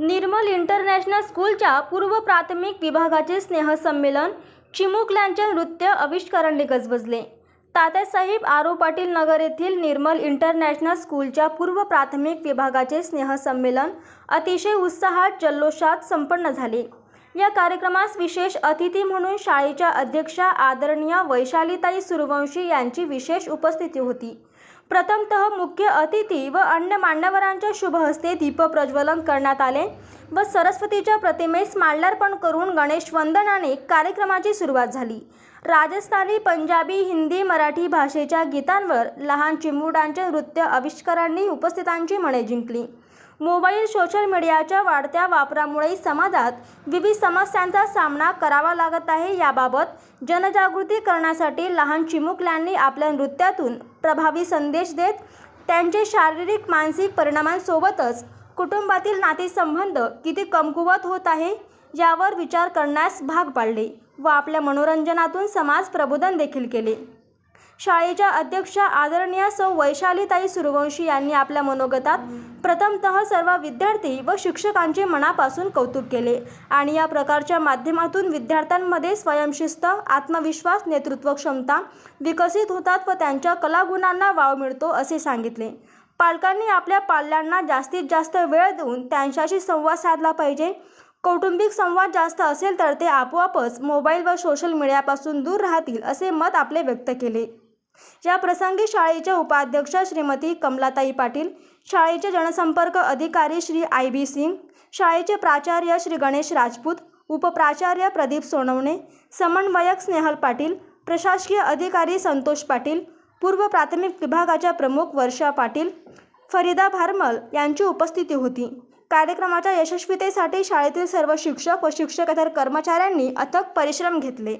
निर्मल international स्कूलच्या पूर्व प्राथमिक विभागाचे स्नेहसंमेलन चिमुकल्यांचे नृत्य आविष्कारांनी गजबजले. तात्यासाहेब आरो पाटील नगर येथील निर्मल इंटरनॅशनल स्कूलच्या पूर्व प्राथमिक विभागाचे स्नेहसंमेलन अतिशय उत्साहात जल्लोषात संपन्न झाले. या कार्यक्रमास विशेष अतिथी म्हणून शाळेच्या अध्यक्षा आदरणीय वैशालीताई सूर्यवंशी यांची विशेष उपस्थिती होती. प्रथमतः मुख्य अतिथी व अन्य मान्यवरांच्या शुभहस्ते दीपप्रज्वलन करण्यात आले व सरस्वतीच्या प्रतिमेस माल्यार्पण करून गणेश वंदनाने कार्यक्रमाची सुरुवात झाली. राजस्थानी पंजाबी हिंदी मराठी भाषेच्या गीतांवर लहान चिमुरडांचे नृत्य आविष्कारांनी उपस्थितांची मने जिंकली. मोबाईल सोशल मीडियाच्या वाढत्या वापरामुळे समाजात विविध समस्यांचा सामना करावा लागत आहे. याबाबत जनजागृती करण्यासाठी लहान चिमुकल्यांनी आपल्या नृत्यातून प्रभावी संदेश देत त्यांचे शारीरिक मानसिक परिणामांसोबतच कुटुंबातील नातेसंबंध किती कमकुवत होत आहे यावर विचार करण्यास भाग पाडले व आपल्या मनोरंजनातून समाज प्रबोधन देखील केले. शाळेच्या अध्यक्षा आदरणीय सौ वैशालीताई सूर्यवंशी यांनी आपल्या मनोगतात प्रथमतः सर्व विद्यार्थी व शिक्षकांचे मनापासून कौतुक केले आणि या प्रकारच्या माध्यमातून विद्यार्थ्यांमध्ये स्वयंशिस्त आत्मविश्वास नेतृत्व क्षमता विकसित होतात व त्यांच्या कलागुणांना वाव मिळतो असे सांगितले. पालकांनी आपल्या पाल्यांना जास्तीत जास्त वेळ देऊन त्यांच्याशी संवाद साधला पाहिजे. कौटुंबिक संवाद जास्त असेल तर ते आपोआपच मोबाईल व सोशल मीडियापासून दूर राहतील असे मत आपले व्यक्त केले. या प्रसंगी शाळेच्या उपाध्यक्षा श्रीमती कमलाताई पाटील शाळेचे जनसंपर्क अधिकारी श्री आय बी सिंग शाळेचे प्राचार्य श्री गणेश राजपूत उपप्राचार्य प्रदीप सोनवणे समन्वयक स्नेहल पाटील प्रशासकीय अधिकारी संतोष पाटील पूर्व प्राथमिक विभागाच्या प्रमुख वर्षा पाटील फरीदा भारमल यांची उपस्थिती होती. कार्यक्रमाच्या यशस्वीतेसाठी शाळेतील सर्व शिक्षक व शिक्षकेतर कर्मचाऱ्यांनी अथक परिश्रम घेतले.